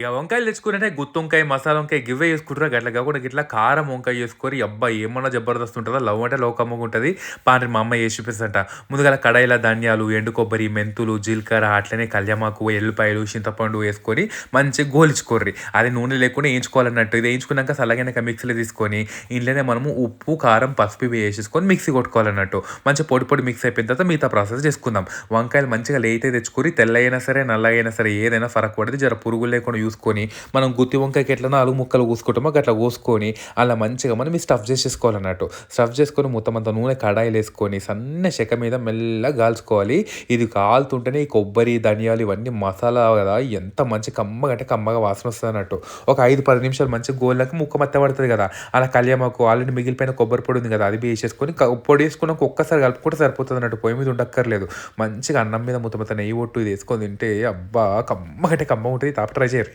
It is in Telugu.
ఇక వంకాయలు తెచ్చుకున్నట్టే గుత్తి వంకాయ మసాలా వంకాయ గివ్వే చేసుకుంటారు. అట్లా కాకుండా గిట్లా కారం వంకాయ చేసుకొని అబ్బాయి ఏమన్నా జబర్దస్త్ ఉంటుందా? లవ్ అంటే లోకమ్మగా ఉంటుంది. పాండ్రి మా అమ్మ వేసి చూపిస్తుంట ముందుగా కడాయిల ధనియాలు ఎండు కొబ్బరి మెంతులు జీలకర్ర అట్లనే కళ్యామాకు ఎల్లిపాయలు చింతపండు వేసుకొని మంచిగా గోలించుకోర్రి. అది నూనె లేకుండా వేయించుకోవాలన్నట్టు. ఇది వేయించుకున్నాక సలగైనాక మిక్సీలో తీసుకొని ఇంట్లోనే మనము ఉప్పు కారం పసుపు వేసేసుకొని మిక్సీ కొట్టుకోవాలన్నట్టు. మంచి పొడి పొడి మిక్స్ అయిపోయిన తర్వాత మిగతా ప్రాసెస్ చేసుకుందాం. వంకాయలు మంచిగా లేతే తెచ్చుకొని తెల్లగైనా సరే నల్లగైనా సరే ఏదైనా ఫరక్ పడితే జర పురుగులు లేకుండా చూసుకొని మనం గుత్తి వంకాయకి ఎట్లా నాలుగు ముక్కలు కూసుకుంటామో అట్లా కోసుకొని అలా మంచిగా మనం స్టఫ్ చేసేసుకోవాలన్నట్టు. స్టఫ్ చేసుకొని మొత్తం అంత నూనె కడాయిలు వేసుకొని సన్న చెక్క మీద మెల్లగా కాల్చుకోవాలి ఇది కాలుతుంటేనే ఈ కొబ్బరి ధనియాలు ఇవన్నీ మసాలా కదా ఎంత మంచి కమ్మగా అంటే కమ్మగా వాసన వస్తుంది అన్నట్టు. ఒక ఐదు పది నిమిషాలు మంచి గోళ్ళకి ముక్క మత్త పడుతుంది కదా. అలా కళ్యామాకు ఆల్రెడీ మిగిలిపోయిన కొబ్బరి పొడి ఉంది కదా అది వేసేసుకొని పొడి వేసుకున్నాక ఒక్కసారి కలుపుకుంటే సరిపోతుంది అన్నట్టు. పొయ్యి మీద ఉండక్కర్లేదు. మంచిగా అన్నం మీద మొత్తం మొత్తం నెయ్యి ఒట్టు ఇది వేసుకొని తింటే అబ్బా కమ్మగంటే కమ్మ ఉంటుంది. తాప ట్రై చేయరు.